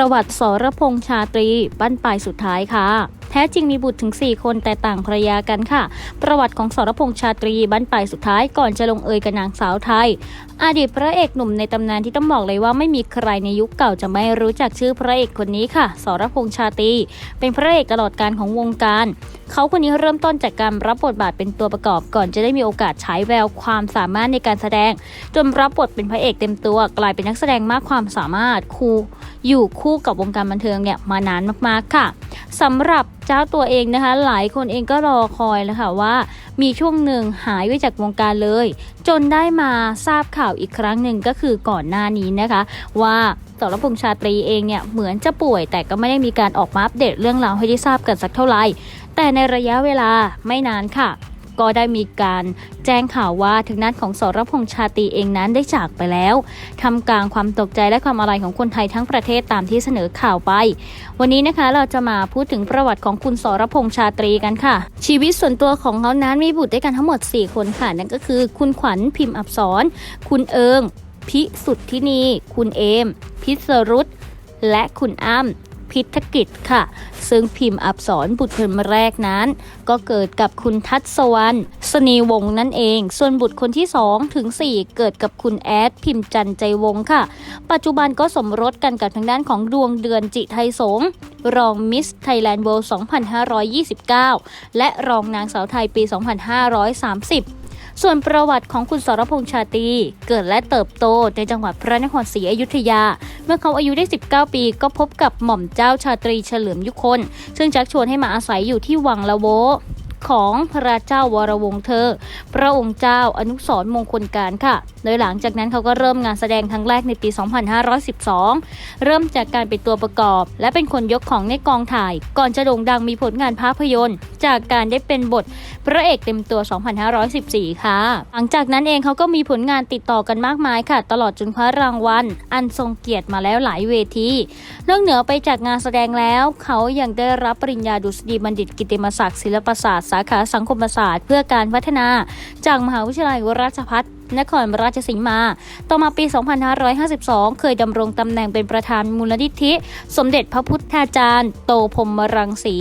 ประวัติสรพงษ์ชาตรีบั้นปลายสุดท้ายค่ะแท้จริงมีบุตรถึง 4 คนแต่ต่างภรรยากันค่ะ ประวัติของสรพงษ์ชาตรีบั้นปลายสุดท้ายก่อนจะลงเอยกับนางสาวไทย อดีตพระเอกหนุ่มในตำนานที่ต้องบอกเลยว่าไม่มีใครในยุคเก่าจะไม่รู้จักชื่อพระเอกคนนี้ค่ะ สรพงษ์ชาตรีเป็นพระเอกตลอดการของวงการ เขาคนนี้เริ่มต้นจากการรับบทบาทเป็นตัวประกอบก่อนจะได้มีโอกาสฉายแววความสามารถในการแสดง จนรับบทเป็นพระเอกเต็มตัว กลายเป็นนักแสดงมากความสามารถคู่อยู่คู่กับวงการบันเทิงเนี่ยมานานมากๆค่ะ สำหรับเจ้าตัวเองนะคะ หลายคนเองก็รอคอยแล้วค่ะว่า มีช่วงหนึ่งหายไปจากวงการเลย จนได้มาทราบข่าวอีกครั้งหนึ่งก็คือก่อนหน้านี้นะคะ ว่าสรพงษ์ชาตรีเองเนี่ยเหมือนจะป่วย แต่ก็ไม่ได้มีการออกมาอัปเดตเรื่องราวให้ได้ทราบกันสักเท่าไหร่แต่ในระยะเวลาไม่นานค่ะ ก็ได้มีการแจ้งข่าวว่าถึงนั้นของสรพงษ์ชาตรีเองนั้นได้จากไปแล้วทำกลางความตกใจและความอะไรของคนไทยทั้งประเทศตามที่เสนอข่าวไป วันนี้นะคะเราจะมาพูดถึงประวัติของคุณสรพงษ์ชาตรีกันค่ะ ชีวิตส่วนตัวของเขานั้นมีบุตรด้วยกันทั้งหมด 4 คนค่ะ นั่นก็คือ คุณขวัญพิมพ์อับสรคุณเอิงพิสุทธินี คุณเอม พิสรุตและคุณอ้ำ พิธกิจค่ะ ซึ่งพิมพ์อับสรบุตรคนแรกนั้น ก็เกิดกับคุณทัศวรรณสนีวงศ์นั่นเอง ส่วนบุตรคนที่2ถึง4เกิดกับคุณแอด พิมพ์จันใจวงศ์ค่ะ ปัจจุบันก็สมรสกันกับทางด้านของดวงเดือนจิไทยสงรองมิสไทยแลนด์เวิลด์ 2529 และรองนางสาวไทยปี 2530 ส่วนประวัติของคุณสรพงษ์ชาตรีเกิดและเติบโตในจังหวัดพระนครศรีอยุธยา เมื่อเขาอายุได้ 19 ปี ก็พบกับหม่อมเจ้าชาตรีเฉลิมยุคน ซึ่งชักชวนให้มาอาศัยอยู่ที่วังละโว ของพระเจ้าวรวงเธอ พระองค์เจ้าอนุสรมงคลการค่ะ โดยหลังจากนั้นเขาก็เริ่มงานแสดงครั้งแรกในปี 2512 เริ่มจากการเป็นตัวประกอบ และเป็นคนยกของในกองถ่าย ก่อนจะโด่งดังมีผลงานภาพยนตร์ จากการได้เป็นบทพระเอกเต็มตัว 2514 ค่ะ หลังจากนั้นเองเขาก็มีผลงานติดต่อกันมากมายค่ะ ตลอดจนคว้ารางวัล อันทรงเกียรติมาแล้วหลายเวทีนอกเหนือไปจากงานแสดงแล้ว เขายังได้รับปริญญาดุษฎีบัณฑิตกิติมศักดิ์ศิลปศาสตร์าขาสังคมศาสตร์เพื่อการพัฒนา จากมหาวิทยาลัยวราชภัฏนครราชสีมา ต่อมาปี 2552 เคยดำรงตำแหน่งเป็นประธานมูลนิธิ สมเด็จพระพุทธาจารย์ โตพรมรังสี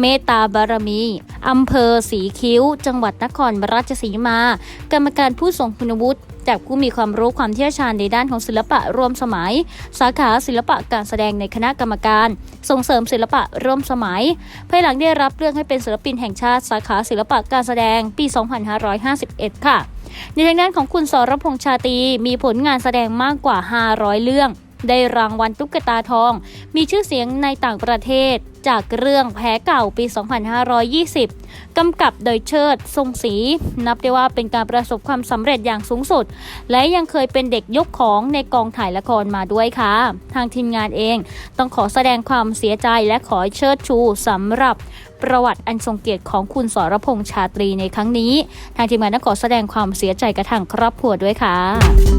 เมตตาบารมี อำเภอสีคิ้ว จังหวัดนครราชสีมา กรรมการผู้ทรงคุณวุฒิจากผู้มีความรู้ความเชี่ยวชาญในด้านของศิลปะร่วมสมัย สาขาศิลปะการแสดงในคณะกรรมการ ส่งเสริมศิลปะร่วมสมัย ภายหลังได้รับเลือกให้เป็นศิลปินแห่งชาติ สาขาศิลปะการแสดงปี 2551 ค่ะ ในทางด้านของคุณสรพงษ์ชาตีมีผลงานแสดงมากกว่า 500 เรื่อง ได้รางวัลตุ๊กตาทอง มีชื่อเสียงในต่างประเทศ จากเรื่องแพ้เก่าปี 2520 กำกับโดยเชิด ทรงศรีนับได้ว่าเป็นการประสบความสำเร็จอย่างสูงสุด และยังเคยเป็นเด็กยกของในกองถ่ายละครมาด้วยค่ะ ทางทีมงานเองต้องขอแสดงความเสียใจและขอเชิดชูสำหรับประวัติอันทรงเกียรติของคุณสรพงษ์ชาตรีในครั้งนี้ ทางทีมงานต้องขอแสดงความเสียใจกับทางครอบครัวด้วยค่ะ